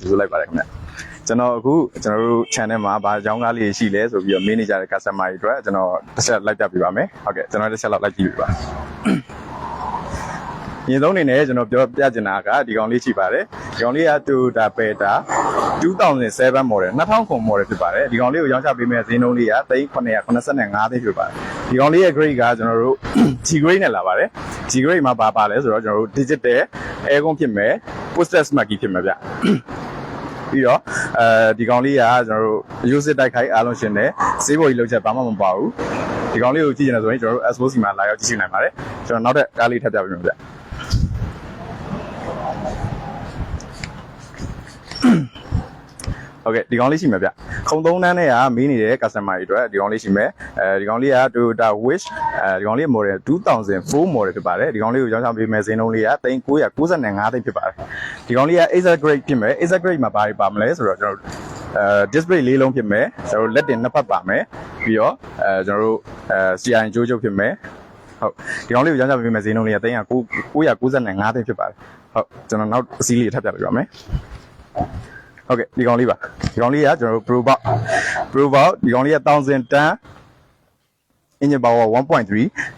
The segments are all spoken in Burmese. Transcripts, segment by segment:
ကျေးဇူးလိုက်ပါတယ်ခင်ဗျကျွန်တော်အခုကျွန်တော်တို့ channel မှာဘာအကြောင်းကားလေးရှိလဲဆိုပြီးတော့မင်းနေကြတဲ့ customer တွေအတွက်ကျွန်တော်တစ်ချက်လိုက်ပြပေးပါမယ်ဟုတ်ကဲ့ကျွန်တော်တစ်ချက်လောက်လိုက်ကြည့်ပေးပါရင်ဆုံးအနေနဲ့ကျွန်တော်ပြောပြချင်တာကဒီကောင်လေးရှိပါတယ်ဒီကောင်လေးက Toyota Beta 2007 model 2000ခု model ဖြစ်ပါတယ်ဒီကောင်လေးကိုရောင်းချပေးမယ့်ဈေးနှုန်းလေးက3985သိန်းဖြစ်ပါတယ်ဒီကောင်လေးရဲ့ grade ကကျွန်တော်တို့ G grade နဲ့လာပါတယ် G grade မှာပါပါလဲဆိုတော့ကျွန်တော်တို့ digital aircon ဖြစ်မယ် poster smart key ဖြစ်မယ်ဗျ ပြီးတော့အဲဒီကောင်လေးကကျွန်တော်တို့ရိုးစစ်တိုက်ခိုက်အားလုံးရှင်တယ်ဈေးပေါ်ကြီးလောက်ချက်ဘာမှမပါဘူးဒီကောင်လေးကိုကြည့်ကြတယ်ဆိုရင်ကျွန်တော်တို့ Expo စီမှာလာရောက်ကြည့်ရှုနိုင်ပါတယ်ကျွန်တော်နောက်ထပ်ကားလေးထပ်ပြပေးမယ်ဗျ ဟုတ်ကဲ့ဒီကောင်လေးရှိမယ်ဗျခုံသုံးတန်းနဲ့ကမေးနေတဲ့ customer တွေအတွက်ဒီကောင်လေးရှိမယ်အဲဒီကောင်လေးက Toyota Wish အဲဒီကောင်လေး model 2004 model ဖြစ်ပါတယ်ဒီကောင်လေးကိုရောင်းချပေးမယ်ဈေးနှုန်းလေးက3995သိန်းဖြစ်ပါတယ်ဒီကောင်လေးက Acer grade ဖြစ်မယ် Acer grade မှာဘာတွေပါမလဲဆိုတော့ကျွန်တော်တို့အဲ display လေးလုံးဖြစ်မယ်ကျွန်တော်တို့လက်တင်နှစ်ဖက်ပါမယ်ပြီးတော့အဲကျွန်တော်တို့အဲ CI ကြိုးချုပ်ဖြစ်မယ်ဟုတ်ဒီကောင်လေးကိုရောင်းချပေးမယ်ဈေးနှုန်းလေးက3995သိန်းဖြစ်ပါတယ်ဟုတ်ကျွန်တော်နောက်အစည်းလေးထပ်ပြပေးပါမယ် ဟုတ်ကဲ့ဒီကောင်လေးပါဒီကောင်လေးကကျွန်တော်တို့ Pro Box Pro Box ဒီကောင်လေးက1000တန်း engine power 1.3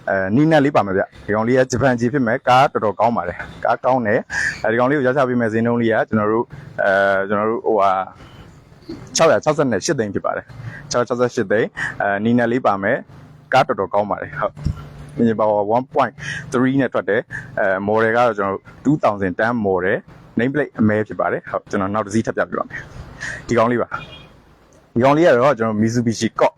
အဲနီးနက်လေးပါမယ်ဗျဒီကောင်လေးကဂျပန်ကြီးဖြစ်မယ်ကားတော်တော်ကောင်းပါတယ်ကားကောင်းတယ်အဲဒီကောင်လေးကိုရချပေးမယ်ဈေးနှုန်းလေးကကျွန်တော်တို့အဲကျွန်တော်တို့ဟိုဟာ668သိန်းဖြစ်ပါတယ်668သိန်းအဲနီးနက်လေးပါမယ်ကားတော်တော်ကောင်းပါတယ်ဟုတ် engine power 1.3နဲ့ထွက်တယ်အဲ model ကတော့ကျွန်တော်တို့2000တန်း model name plate အမဲဖြစ်ပါတယ်ဟုတ်ကျွန်တော်နောက်တစ်စီးထပ်ပြပြပါမယ်ဒီကောင်လေးပါဒီကောင်လေးကတော့ကျွန်တော် Mitsubishi Colt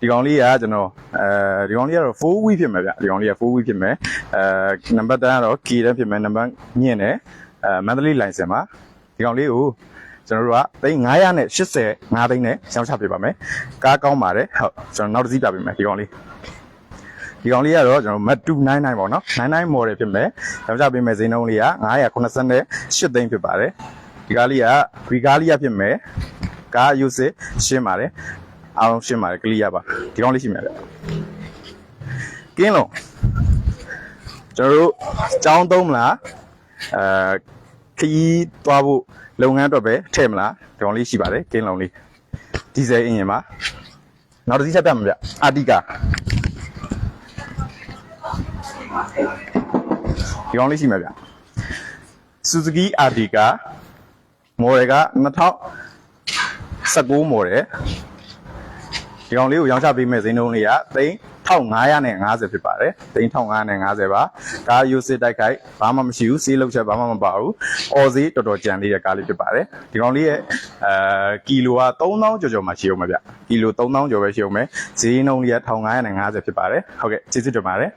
ဒီကောင်လေးကကျွန်တော်အဲဒီကောင်လေးကတော့4 wheel ဖြစ်မယ်ဗျဒီကောင်လေးက4 wheel ဖြစ်မယ်အဲနံပါတ်10ကတော့ K တန်းဖြစ်မယ်နံပါတ်ညင့်တယ်အဲ monthly license ပါဒီကောင်လေးကိုကျွန်တော်တို့ကသိန်း985သိန်းနဲ့ရောင်းချပေးပါမယ်ကားကောင်းပါတယ်ဟုတ်ကျွန်တော်နောက်တစ်စီးပြပေးမယ်ဒီကောင်လေး ဒီကောင်လေးကတော့ကျွန်တော် Mat 299ပေါ့နော်99 model ဖြစ်မယ်ရောင်းချပေးမယ်ဈေးနှုန်းလေးက988သိန်းဖြစ်ပါတယ်ဒီကားလေးက Regalia ဖြစ်မယ်ကား use ရှင်းပါတယ်အားလုံးရှင်းပါတယ်ကလီးရပါဒီကောင်းလေးရှိမြတ်ဗျကင်းလုံးကျွန်တော်တို့ចောင်းသုံးမလားအဲခီးသွားဖို့လုပ်ငန်းအတွက်ပဲထည့်မလားဒီကောင်းလေးရှိပါတယ်ကင်းလုံးလေးဒီဇယ်အင်ဂျင်ပါနောက်တစ်စီးဆက်ပြမှာဗျအာတီကာ ဒီကောင်းလေးရှိမြတ်ဗျ Suzuki Artica model က2019 model ဒီကောင်လေးကိုရောင်းချပေးမဲ့ဈေးနှုန်းလေးကသိန်း1550ဖြစ်ပါတယ်သိန်း1550ပါကားယူစစ်တိုက်ခိုက်ဘာမှမရှိဘူးစီးလုံးချက်ဘာမှမပါဘူးအော်ဈေးတော်တော်ကြံသေးတဲ့ကားလေးဖြစ်ပါတယ်ဒီကောင်လေးရဲ့အဲကီလိုက3000ကျော်ကျော်မှရှိအောင်ပါဗျကီလို3000ကျော်ပဲရှိအောင်မယ်ဈေးနှုန်းလေးက1550ဖြစ်ပါတယ်ဟုတ်ကဲ့ကျေးဇူးတင်ပါတယ်